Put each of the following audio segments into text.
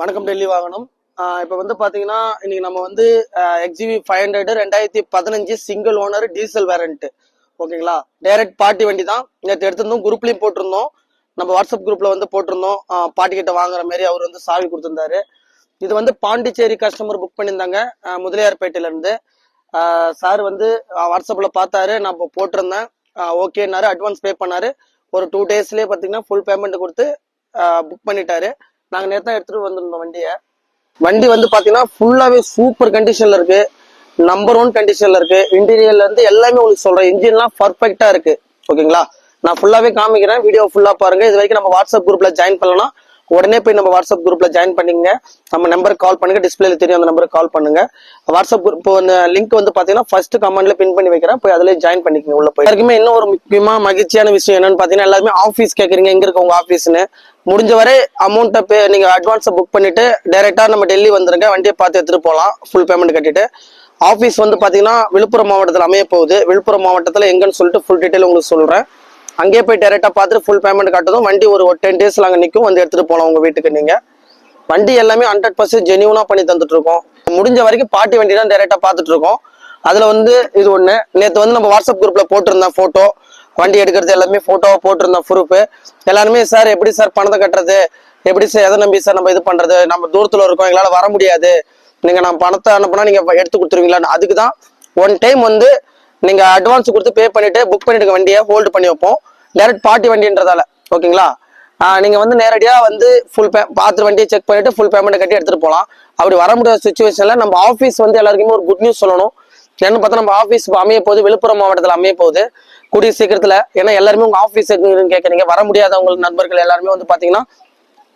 வணக்கம் டெல்லி வாகனம். இப்போ வந்து பார்த்தீங்கன்னா இன்னைக்கு நம்ம வந்து எக்ஸிவி ஃபைவ் ஹண்ட்ரட் ரெண்டாயிரத்தி பதினஞ்சு சிங்கிள் ஓனர் டீசல் வேரண்ட் ஓகேங்களா? டைரக்ட் பார்ட்டி வண்டி தான் நேற்று எடுத்திருந்தோம் குரூப்லேயும் போட்டிருந்தோம். நம்ம வாட்ஸ்அப் குரூப்பில் வந்து போட்டிருந்தோம். பாட்டி கிட்ட வாங்குற மாதிரி அவர் வந்து சாவி கொடுத்துருந்தாரு. இது வந்து பாண்டிச்சேரி கஸ்டமர் புக் பண்ணியிருந்தாங்க முதலியார்பேட்டையிலேருந்து சார் வந்து வாட்ஸ்அப்பில் பார்த்தாரு. நான் இப்போ போட்டிருந்தேன். ஓகேனாரு அட்வான்ஸ் பே பண்ணாரு. ஒரு டூ டேஸ்லேயே பார்த்தீங்கன்னா ஃபுல் பேமெண்ட் கொடுத்து புக் பண்ணிட்டாரு. நாங்க நேற்று தான் எடுத்துட்டு வந்திருந்தோம் வண்டியை. வண்டி வந்து பாத்தீங்கன்னா ஃபுல்லாவே சூப்பர் கண்டிஷன்ல இருக்கு. நம்பர் ஒன் கண்டிஷன்ல இருக்கு. இன்டீரியர்ல இருந்து எல்லாமே உங்களுக்கு சொல்றேன். இன்ஜின்லாம் பர்ஃபெக்டா இருக்கு. ஓகேங்களா நான் ஃபுல்லாவே காமிக்கிறேன். வீடியோ ஃபுல்லா பாருங்க. இது வரைக்கும் நம்ம வாட்ஸ்அப் குரூப்ல ஜாயின் பண்ணலாம் உடனே போய் நம்ம வாட்ஸ்அப் குரூப்ல ஜாயின் பண்ணிங்க நம்ம நம்பருக்கு கால் பண்ணுங்க. டிஸ்பிளேல தெரியும் அந்த நம்பருக்கு கால் பண்ணுங்க. வாட்ஸ்அப் குரூப் இப்போ அந்த லிங்க் வந்து பாத்தீங்கன்னா ஃபர்ஸ்ட் கமெண்ட்ல பின் பண்ணி வைக்கிறேன். போய் அதுல ஜாயின் பண்ணிக்கங்க உள்ள போய் எல்லாருக்குமே இன்னும் ஒரு முக்கியமா மகிழ்ச்சியான விஷயம் என்னன்னு பாத்தீங்கன்னா எல்லாருமே ஆஃபீஸ் கேக்குறீங்க. எங்க இருக்கு உங்க ஆஃபீஸ்னு முடிஞ்ச வரை அமௌண்ட்டை பே நீங்க அட்வான்ஸை புக் பண்ணிட்டு டைரெக்டா நம்ம டெல்லி வந்துருங்க. வண்டியை பார்த்து எடுத்துட்டு போகலாம் ஃபுல் பேமெண்ட் கட்டிட்டு. ஆஃபீஸ் வந்து பாத்தீங்கன்னா விழுப்புரம் மாவட்டத்தில் அமைய போகுது. விழுப்புரம் மாவட்டத்தில் எங்கன்னு சொல்லிட்டு ஃபுல் டீட்டெயில் உங்களுக்கு சொல்றேன். அங்கேயே போய் டேரெக்டாக பார்த்துட்டு ஃபுல் பேமெண்ட் கட்டதும் வண்டி ஒரு டென் டேஸில் அங்கே நிற்கும் வந்து எடுத்துகிட்டு போகலாம் உங்கள் வீட்டுக்கு நீங்கள் வண்டி எல்லாமே ஹண்ட்ரட் பர்சன்ட் ஜெனியூனாக பண்ணி தந்துட்டுருக்கோம். முடிஞ்ச வரைக்கும் பாட்டி வண்டி தான் டேரெக்டாக பார்த்துட்ருக்கோம் அதில் வந்து இது ஒன்று நேற்று வந்து நம்ம வாட்ஸ்அப் குரூப்பில் போட்டிருந்தேன் ஃபோட்டோ வண்டி எடுக்கிறது எல்லாமே ஃபோட்டோவாக போட்டிருந்தோம் ப்ரூஃபு எல்லாருமே சார் எப்படி சார் பணத்தை கட்டுறது? எப்படி சார் எதை நம்பி சார் நம்ம இது பண்ணுறது நம்ம தூரத்தில் இருக்கோம் எங்களால் வர முடியாது. நீங்கள் நான் பணத்தை அனுப்புனா நீங்கள் எடுத்து கொடுத்துருவீங்களான்னு? அதுக்கு தான் ஒன் டைம் வந்து நீங்க அட்வான்ஸ் கொடுத்து பே பண்ணிட்டு புக் பண்ணிட்டு வண்டியை ஹோல்டு பண்ணி வைப்போம். டேரக்ட் பார்ட்டி வண்டின்றதால. ஓகேங்களா நீங்கள் வந்து நேரடியாக வந்து ஃபுல் பே பார்த்து வண்டியை செக் பண்ணிட்டு ஃபுல் பேமெண்ட் கட்டி எடுத்துகிட்டு போகலாம் அப்படி வர முடியாத சுச்சுவேஷனில் நம்ம ஆஃபீஸ் வந்து எல்லாருக்குமே ஒரு குட் நியூஸ் சொல்லணும். என்னன்னு பார்த்தா நம்ம ஆஃபீஸ் அமைய போகுது விழுப்புரம் மாவட்டத்தில் அமைய போகுது. கூடிய சீக்கிரத்தில் ஏன்னா எல்லாருமே உங்கள் ஆஃபீஸ் கேட்குறீங்க வர முடியாதவங்க நண்பர்கள் எல்லாருமே வந்து பார்த்தீங்கன்னா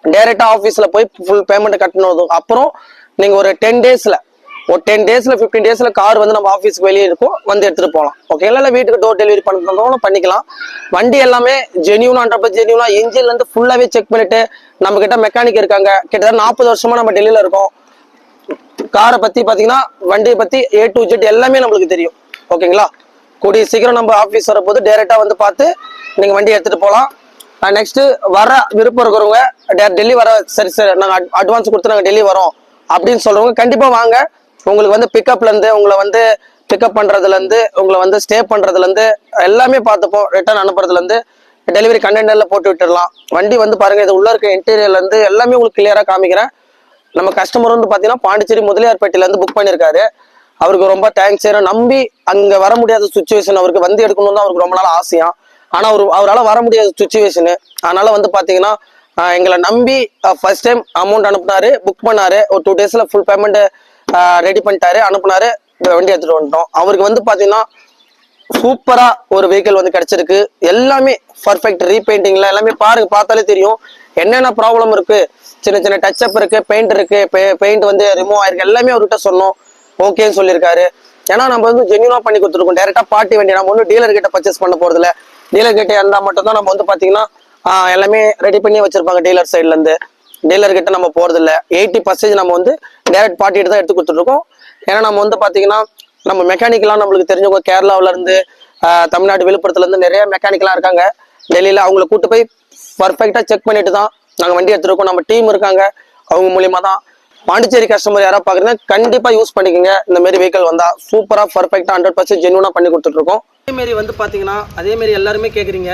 டேரெக்டாக ஆஃபீஸில் போய் ஃபுல் பேமெண்ட் கட்டணும். அப்புறம் நீங்கள் ஒரு டென் டேஸில் ஒரு டென் டேஸ்ல ஃபிஃப்டீன் டேஸ்ல கார் வந்து நம்ம ஆஃபீஸ்க்கு வெளியே இருக்கும். வந்து எடுத்துட்டு போகலாம். ஓகேங்களா இல்லை வீட்டுக்கு டோர் டெலிவரி பண்ணுறதுனாலும் பண்ணிக்கலாம். வண்டி எல்லாமே ஜெனியூனா ஹண்ட்ரட் ஜெனியூனா இன்ஜின்ல இருந்து ஃபுல்லாவே செக் பண்ணிட்டு நம்ம கிட்ட மெக்கானிக் இருக்காங்க. கிட்டத்தட்ட நாற்பது வருஷமா நம்ம டெல்லியில இருக்கோம். காரை பத்தி பாத்தீங்கன்னா வண்டியை பத்தி ஏ டு ஜெட் எல்லாமே நம்மளுக்கு தெரியும். ஓகேங்களா கூடிய சீக்கிரம் நம்ம ஆஃபீஸ் வரப்போது டேரெக்டா வந்து பார்த்து நீங்க வண்டி எடுத்துட்டு போகலாம். நெக்ஸ்ட் வர விருப்பம் இருக்கிறவங்க டே- டெல்லி வர சரி சரி நாங்கள் அட்வான்ஸ் கொடுத்து நாங்கள் டெல்லி வரோம். அப்படின்னு சொல்றவங்க கண்டிப்பா வாங்க. உங்களுக்கு வந்து பிக்கப்லேருந்து உங்களை வந்து பிக்கப் பண்ணுறதுலேருந்து உங்களை வந்து ஸ்டே பண்ணுறதுலேருந்து எல்லாமே பார்த்துப்போம். ரிட்டர்ன் அனுப்புறதுலேருந்து டெலிவரி கண்டெய்னரில் போட்டு விட்டுடலாம். வண்டி வந்து பாருங்கள் இது உள்ளே இருக்க இன்டீரியர்லேருந்து எல்லாமே உங்களுக்கு கிளியராக காமிக்கிறேன். நம்ம கஸ்டமர் வந்து பார்த்தீங்கன்னா பாண்டிச்சேரி முதலியார்பேட்டையிலேருந்து புக் பண்ணியிருக்காரு அவருக்கு ரொம்ப தேங்க்ஸ் ஏன்னா நம்பி அங்கே வர முடியாத சுச்சுவேஷன் அவருக்கு வந்து எடுக்கணும்னு தான் அவருக்கு ரொம்ப நாள் ஆசையா. ஆனால் அவர் அவரால் வர முடியாத சுச்சுவேஷனு அதனால் வந்து பார்த்தீங்கன்னா எங்களை நம்பி ஃபர்ஸ்ட் டைம் அமௌண்ட் அனுப்புனாரு புக் பண்ணாரு. ஒரு டூ டேஸில் ஃபுல் பேமெண்ட்டு ரெடி பண்ணிட்டாரு அனுப்புனாரு வண்டி எடுத்துட்டு வந்துட்டோம். அவருக்கு வந்து பாத்தீங்கன்னா சூப்பரா ஒரு வெஹிக்கிள் வந்து கிடைச்சிருக்கு. எல்லாமே பர்ஃபெக்ட் ரீபெயிண்டிங்ல எல்லாமே பாருங்க பார்த்தாலே தெரியும். என்னென்ன ப்ராப்ளம் இருக்கு? சின்ன சின்ன டச் அப் இருக்கு பெயிண்ட் இருக்கு பெயிண்ட் வந்து ரிமூவ் ஆயிருக்கு. எல்லாமே அவர்கிட்ட சொன்னோம். ஓகேன்னு சொல்லியிருக்காரு. ஏன்னா நம்ம வந்து ஜென்யூனா பண்ணி கொடுத்துருக்கோம். டேரக்டா பார்ட்டி வண்டி. நம்ம ஒன்றும் டீலர் கிட்ட பர்ச்சேஸ் பண்ண போறது இல்லை. டீலர் கிட்ட இருந்தா மட்டும்தான் நம்ம வந்து பாத்தீங்கன்னா எல்லாமே ரெடி பண்ணி வச்சிருப்பாங்க டீலர் சைட்ல இருந்து. டீலர் கிட்ட நம்ம போறது இல்லை. எயிட்டி பர்சன்டேஜ் நம்ம வந்து டேரக்ட் பார்ட்டி தான் எடுத்து கொடுத்துருக்கோம் ஏன்னா நம்ம வந்து பார்த்தீங்கன்னா நம்ம மெக்கானிக்கெலாம் நம்மளுக்கு தெரிஞ்சவங்க கேரளாவிலேருந்து தமிழ்நாடு விழுப்புரத்துலேருந்து நிறைய மெக்கானிக்கெலாம் இருக்காங்க. டெல்லியில் அவங்கள கூட்டு போய் பர்ஃபெக்டாக செக் பண்ணிட்டு தான் நாங்கள் வண்டி எடுத்துருக்கோம். நம்ம டீம் இருக்காங்க. அவங்க மூலியமாக தான். பாண்டிச்சேரி கஸ்டமர் யாராவது பார்க்குறீங்கன்னா கண்டிப்பாக யூஸ் பண்ணிக்கோங்க. இந்த மாதிரி வெஹிக்கல் வந்தால் சூப்பராக பர்ஃபெக்டா ஹண்ட்ரட் பர்சன்ட் ஜென்வனாக பண்ணி கொடுத்துட்ருக்கோம். அதேமாரி வந்து பார்த்தீங்கன்னா அதேமாரி எல்லாருமே கேட்குறீங்க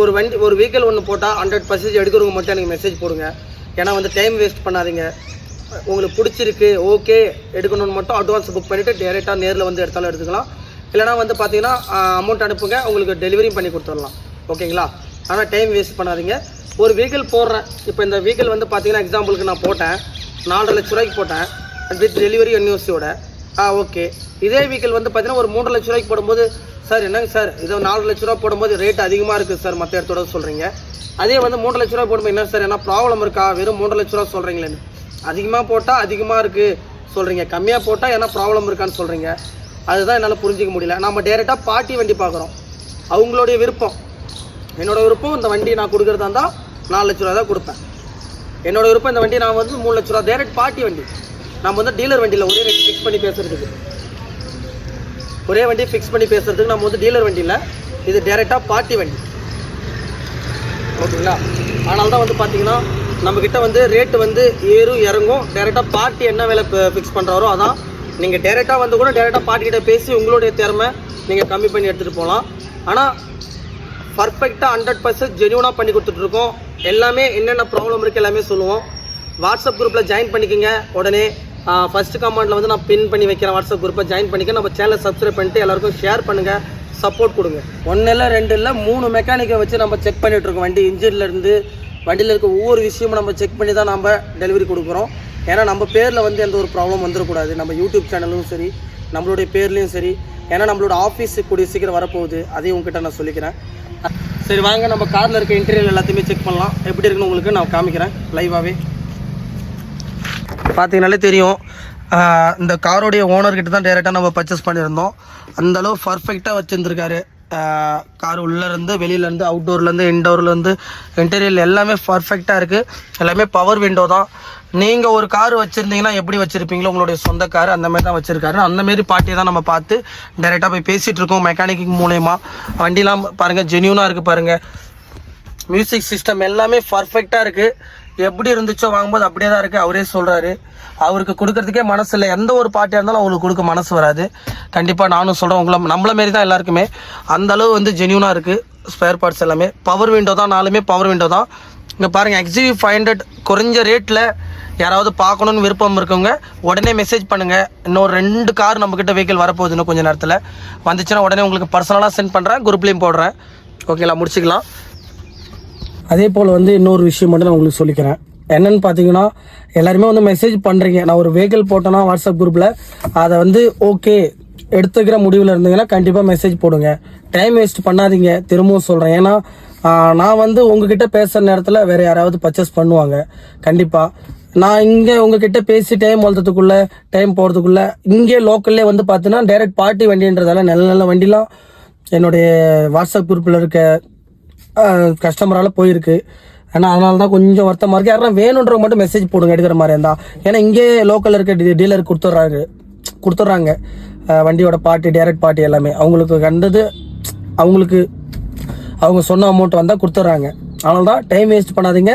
ஒரு வண்டி ஒரு வெஹிக்கல் ஒன்று போட்டால் ஹண்ட்ரட் பர்சன்டேஜ் எடுக்கிறவங்க மட்டும் எனக்கு மெசேஜ் போடுங்க. ஏன்னா வந்து டைம் வேஸ்ட் பண்ணாதீங்க. உங்களுக்கு பிடிச்சிருக்கு ஓகே எடுக்கணும்னு மட்டும் அட்வான்ஸ் புக் பண்ணிவிட்டு டேரெக்டாக நேரில் வந்து எடுத்தாலும் எடுத்துக்கலாம். இல்லைனா வந்து பார்த்தீங்கன்னா அமௌண்ட் அனுப்புங்க உங்களுக்கு டெலிவரியும் பண்ணி கொடுத்துடலாம். ஓகேங்களா ஆனால் டைம் வேஸ்ட் பண்ணாதீங்க. ஒரு வெஹிக்கிள் போடுறேன். இப்போ இந்த வெஹிக்கிள் வந்து பார்த்தீங்கன்னா எக்ஸாம்பிளுக்கு நான் போட்டேன். நாலரை லட்ச ரூபாய்க்கு போட்டேன். வித் டெலிவரி என்யூசியோட ஆ ஓகே இதே வெஹிக்கிள் வந்து பார்த்தீங்கன்னா ஒரு மூன்றரை லட்ச ரூபாய்க்கு போடும்போது சார் என்னங்க சார்? இதை நாலு லட்ச ரூபா போடும்போது ரேட் அதிகமாக இருக்குது சார் மற்ற இடத்தோட சொல்கிறீங்க அதே வந்து மூன்று லட்ச ரூபா போடும்போது என்ன சார் என்ன ப்ராப்ளம் இருக்கா? வெறும் மூன்று லட்ச ரூபா சொல்கிறீங்களேன்னு அதிகமாக போட்டால் அதிகமாக இருக்குது சொல்கிறீங்க கம்மியாக போட்டால் என்ன ப்ராப்ளம் இருக்கான்னு சொல்கிறீங்க அதுதான் என்னால் புரிஞ்சிக்க முடியல. நம்ம டேரெக்டாக பார்ட்டி வண்டி பார்க்குறோம் அவங்களுடைய விருப்பம். என்னோட விருப்பம் இந்த வண்டி நான் கொடுக்குறதா இருந்தால் நாலு லட்ச ரூபா தான் கொடுப்பேன். என்னோடய விருப்பம் இந்த வண்டி நான் வந்து மூணு லட்ச ரூபா டேரெக்ட் பாட்டி வண்டி. நம்ம வந்து டீலர் வண்டியில் ஒரே ரேட் ஃபிக்ஸ் பண்ணி பேசுறதுக்கு. ஒரே வண்டி ஃபிக்ஸ் பண்ணி பேசுறதுக்கு நம்ம வந்து டீலர் வண்டியில் இது டேரெக்டாக பார்ட்டி வண்டி. ஓகேங்களா? அதனால தான் வந்து பார்த்தீங்கன்னா நம்மக்கிட்ட வந்து ரேட்டு வந்து ஏறும் இறங்கும். டேரெக்டாக பார்ட்டி என்ன விலை ஃபிக்ஸ் பண்ணுறாரோ அதான். நீங்கள் டேரெக்டாக வந்து கூட டேரெக்டாக பார்ட்டிகிட்ட பேசி உங்களுடைய திறமை நீங்கள் கம்மி பண்ணி எடுத்துகிட்டு போகலாம் ஆனால் பர்ஃபெக்டாக ஹண்ட்ரட் பர்சன்ட் ஜென்யூனாக பண்ணி கொடுத்துட்ருக்கோம் எல்லாமே என்னென்ன ப்ராப்ளம் இருக்குது எல்லாமே சொல்லுவோம். வாட்ஸ்அப் குரூப்பில் ஜாயின் பண்ணிக்கோங்க. உடனே ஃபஸ்ட்டு கமெண்ட்டில் வந்து நான் பின் பண்ணி வைக்கிறேன். வாட்ஸ்அப் குரூப்பை ஜாயின் பண்ணிக்க நம்ம சேனலை சப்ஸ்கிரைப் பண்ணிட்டு எல்லாருக்கும் ஷேர் பண்ணுங்கள் சப்போர்ட் கொடுங்க. ஒன்றில் ரெண்டு இல்லை மூணு மெக்கானிக்கை வச்சு நம்ம செக் பண்ணிகிட்ருக்கோம் இருக்கோம். வண்டி இன்ஜின்லேருந்து வண்டியில் இருக்க ஒவ்வொரு விஷயமும் நம்ம செக் பண்ணி தான் நம்ம டெலிவரி கொடுக்குறோம். ஏன்னா நம்ம பேரில் வந்து எந்த ஒரு ப்ராப்ளம் வந்துடக்கூடாது நம்ம யூடியூப் சேனலும் சரி நம்மளுடைய பேர்லேயும் சரி. ஏன்னா நம்மளோட ஆஃபீஸ் கூடிய சீக்கிரம் வரப்போகுது. அதையும் உங்ககிட்ட நான் சொல்லிக்கிறேன். சரி வாங்க. நம்ம காரில் இருக்க இன்டீரியர் எல்லாத்தையுமே செக் பண்ணலாம். எப்படி இருக்குன்னு உங்களுக்கு நான் காமிக்கிறேன் லைவாகவே பார்த்தீங்கனாலே தெரியும். இந்த காரோடைய ஓனர்கிட்ட தான் டேரெக்டாக நம்ம பர்ச்சேஸ் பண்ணியிருந்தோம். அந்தளவு பர்ஃபெக்டாக வச்சுருந்துருக்காரு. கார் உள்ளேருந்து வெளியிலேருந்து அவுட்டோர்லேருந்து இன்டோர்லேருந்து இன்டீரியர் எல்லாமே பர்ஃபெக்டாக இருக்குது எல்லாமே பவர் விண்டோ தான். நீங்கள் ஒரு கார் வச்சுருந்தீங்கன்னா எப்படி வச்சுருப்பீங்களோ உங்களுடைய சொந்த கார் அந்த மாதிரி தான் வச்சுருக்காரு. அந்தமாரி பாட்டியை பார்ட்டியை தான் நம்ம பார்த்து டேரெக்டாக போய் பேசிகிட்டு இருக்கோம் மெக்கானிக் மூலயமா. வண்டிலாம் பாருங்கள் ஜென்யூனாக இருக்குது பாருங்கள் மியூசிக் சிஸ்டம் எல்லாமே பர்ஃபெக்டாக இருக்குது எப்படி இருந்துச்சோ வாங்கும்போது அப்படியே தான் இருக்குது அவரே சொல்கிறாரு அவருக்கு கொடுக்கறதுக்கே மனசு இல்லை. எந்த ஒரு பார்ட்டியாக இருந்தாலும் அவருக்கு கொடுக்க மனசு வராது. கண்டிப்பாக நானும் சொல்கிறேன் உங்களை நம்மள மாரி தான் எல்லாருக்குமே அந்த அளவு வந்து ஜென்யூனாக இருக்குது ஸ்பேர் பார்ட்ஸ் எல்லாமே. பவர் விண்டோ தான். நாலுமே பவர் விண்டோ தான். இங்கே பாருங்கள் எக்ஸிவி ஃபைவ் ஹண்ட்ரட் குறைஞ்ச ரேட்டில் யாராவது பார்க்கணுன்னு விருப்பம் இருக்கவங்க உடனே மெசேஜ் பண்ணுங்கள் இன்னொரு ரெண்டு கார் நம்மக்கிட்ட வெஹிக்கிள் வரப்போகுது இன்னும் கொஞ்சம் நேரத்தில். வந்துச்சுன்னா உடனே உங்களுக்கு பர்சனலாக சென்ட் பண்ணுறேன் குரூப்லேயும் போடுறேன். ஓகேங்களா முடிச்சுக்கலாம். அதே போல் வந்து இன்னொரு விஷயம் மட்டும் நான் உங்களுக்கு சொல்லிக்கிறேன். என்னன்னு பார்த்தீங்கன்னா எல்லாருமே வந்து மெசேஜ் பண்ணுறீங்க நான் ஒரு வெஹிக்கிள் போட்டேன்னா வாட்ஸ்அப் குரூப்பில் அதை வந்து ஓகே எடுத்துக்கிற முடிவில் இருந்தீங்கன்னா கண்டிப்பாக மெசேஜ் போடுங்க. டைம் வேஸ்ட் பண்ணாதீங்க. திரும்பவும் சொல்கிறேன் ஏன்னா நான் வந்து உங்ககிட்ட பேசுகிற நேரத்தில் வேறு யாராவது பர்ச்சேஸ் பண்ணுவாங்க. கண்டிப்பாக நான் இங்கே உங்ககிட்ட பேசி டைம் வளர்த்ததுக்குள்ளே டைம் போகிறதுக்குள்ளே இங்கே லோக்கல்லே வந்து பார்த்தீங்கன்னா டைரக்ட் பார்ட்டி வண்டின்றதால நல்ல நல்ல வண்டிலாம் என்னுடைய வாட்ஸ்அப் குரூப்பில் இருக்க கஸ்டமரால் போயிருக்கு. ஆனால் அதனால தான் கொஞ்சம் வருத்தமாக இருக்குது யாரும் வேணுன்றவங்க மட்டும் மெசேஜ் போடுங்க எடுக்கிற மாதிரி இருந்தால் ஏன்னா இங்கே லோக்கலில் இருக்க டீலர் கொடுத்துட்றாரு கொடுத்துட்றாங்க வண்டியோட பார்ட்டி டைரக்ட் பார்ட்டி எல்லாமே. அவங்களுக்கு கண்டது அவங்களுக்கு அவங்க சொன்ன அமௌண்ட் வந்தால் கொடுத்துட்றாங்க அதனால தான் டைம் வேஸ்ட் பண்ணாதீங்க.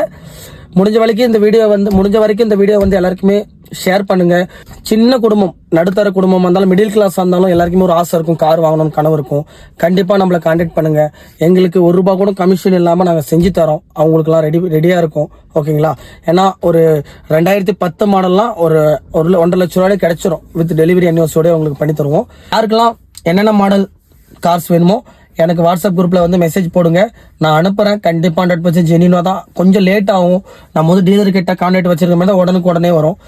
முடிஞ்ச வரைக்கும் இந்த வீடியோ வந்து முடிஞ்ச வரைக்கும் இந்த வீடியோ வந்து எல்லாருக்குமே ஷேர் பண்ணுங்க. சின்ன குடும்பம் நடுத்தர குடும்பம் இருந்தாலும் மிடில் கிளாஸ் இருந்தாலும் எல்லாருக்குமே ஒரு ஆசை இருக்கும். கார் வாங்கணும்னு கனவு இருக்கும். கண்டிப்பாக நம்மளை காண்டாக்ட் பண்ணுங்க. எங்களுக்கு ஒரு ரூபா கூட கமிஷன் இல்லாமல் நாங்கள் செஞ்சு தரோம். அவங்களுக்குலாம் ரெடி ரெடியாக இருக்கும். ஓகேங்களா ஏன்னா ஒரு ரெண்டாயிரத்தி பத்து மாடல்லாம் ஒரு ஒரு ஒன்றரை லட்ச ரூபாய் கிடைச்சிரும். வித் டெலிவரி அன்னிவர்ஸோட உங்களுக்கு பண்ணி தருவோம். யாருக்கெல்லாம் என்னென்ன மாடல் கார்ஸ் வேணுமோ எனக்கு வாட்ஸ்அப் குரூப்பில் வந்து மெசேஜ் போடுங்க. நான் அனுப்புகிறேன் கண்டிப்பாக ஹண்ட்ரட் பர்சன்ட் ஜெனியூனாக தான். கொஞ்சம் லேட் ஆகும். நம்ம வந்து டீலர் கிட்ட கான்டாக்ட் வச்சிருக்க மாதிரி தான் உடனுக்கு உடனே வரும்.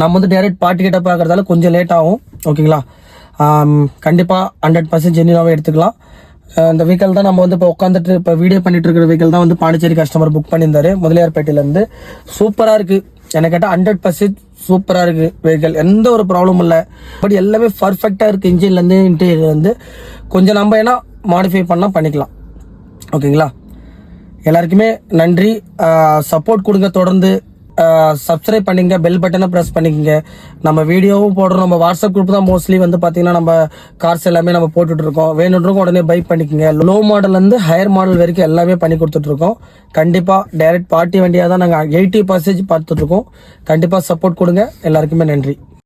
நம்ம வந்து டேரக்ட் பாட்டி கிட்ட பார்க்குறதால கொஞ்சம் லேட் ஆகும். ஓகேங்களா கண்டிப்பாக ஹண்ட்ரட் பர்சன்ட் ஜெனியூனாகவே எடுத்துக்கலாம். இந்த வெஹிக்கல் தான் நம்ம வந்து இப்போ உட்காந்துட்டு இப்போ வீடியோ பண்ணிட்டு இருக்கிற வெஹிக்கல் தான் வந்து பாண்டிச்சேரி கஸ்டமர் புக் பண்ணியிருந்தாரு. முதலியார்பேட்டையிலேருந்து சூப்பராக இருக்குது எனக்கு கேட்டால் ஹண்ட்ரட் பர்சன்ட் சூப்பராக இருக்குது வெஹிக்கல் எந்த ஒரு ப்ராப்ளமும் இல்லை. பட் எல்லாமே பர்ஃபெக்டாக இருக்குது இன்ஜின்லேருந்து இன்டீரியர்லேருந்து கொஞ்சம் நம்ம ஏன்னா மாடிஃபை பண்ணால் பண்ணிக்கலாம். ஓகேங்களா? எல்லாருக்குமே நன்றி. சப்போர்ட் கொடுங்க தொடர்ந்து. சப்ஸ்கிரைப் பண்ணிங்க பெல் பட்டனை ப்ரெஸ் பண்ணிக்கங்க. நம்ம வீடியோவும் போடுறோம். நம்ம வாட்ஸ்அப் குரூப் தான் மோஸ்ட்லி வந்து பார்த்தீங்கன்னா நம்ம கார்ஸ் எல்லாமே நம்ம போட்டுட்டு இருக்கோம். வேணுன்றவங்க உடனே பை பண்ணிக்கோங்க. லோ மாடல்லேருந்து ஹையர் மாடல் வரைக்கும் எல்லாமே பண்ணி கொடுத்துட்ருக்கோம் கண்டிப்பாக டைரக்ட் பார்ட்டி வண்டியாக தான் நாங்கள் எயிட்டி பர்சன்டேஜ் பார்த்துட்ருக்கோம் கண்டிப்பாக சப்போர்ட் கொடுங்க. எல்லாருக்குமே நன்றி.